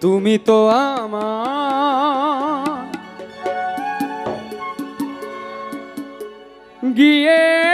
তুমি তো আমার। গিয়ে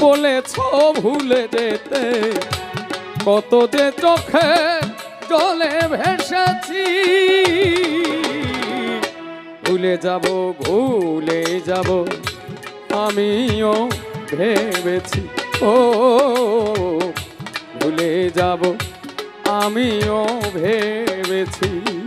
বলেছ ভুলে যেতে। কত যে চোখে জলে ভেসেছি। ভুলে যাব ভুলে যাব, আমিও ভেবেছি। ও, ভুলে যাব, আমিও ভেবেছি।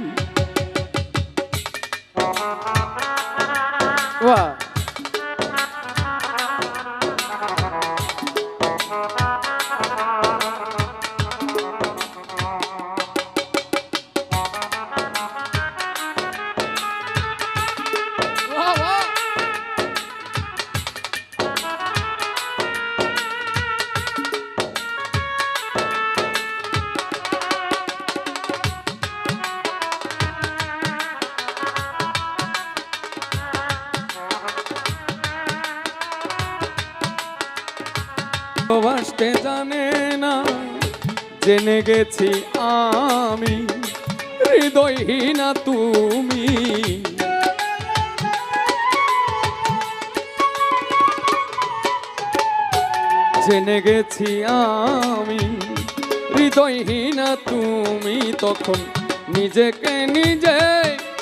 ভালোবাসতে জানে না। জেনে গেছি আমি, হৃদয়হীনা তুমি। জেনে গেছি আমি, হৃদয়হীনা তুমি। তখন নিজেকে নিজে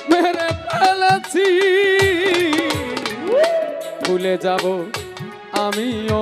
মেরে ফেলেছি। ভুলে যাব আমিও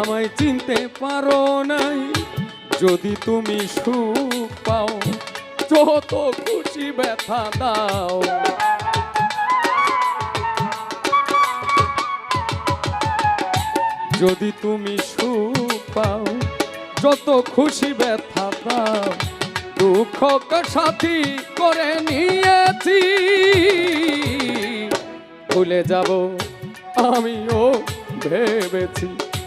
আমায় চিনতে পারো নাই। যদি তুমি সুখ পাও, যত খুশি ব্যথা দাও। যদি তুমি সুখ পাও, যত খুশি ব্যথা পাও দুঃখকে সাথী করে নিয়েছি। ভুলে যাব, আমিও ভেবেছি।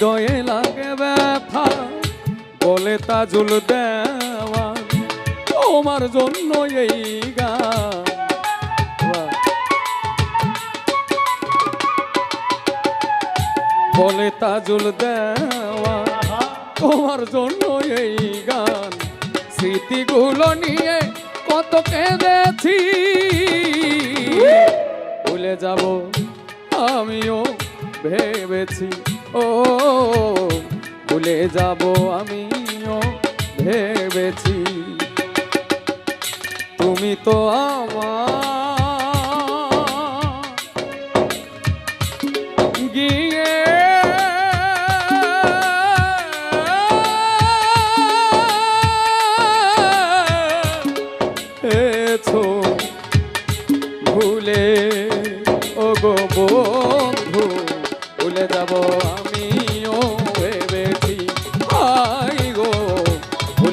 হৃদয়ে লাগে ব্যথা বলে তাজুল দেওয়া তোমার জন্য এই গান। বলে তাজুল দেওয়া তোমার জন্য এই গান। স্মৃতিগুলো নিয়ে কত কেঁদেছি। ভুলে যাব আমিও ভেবেছি ও ভুলে যাব আমিও ভেবেছি। তুমি তো আমার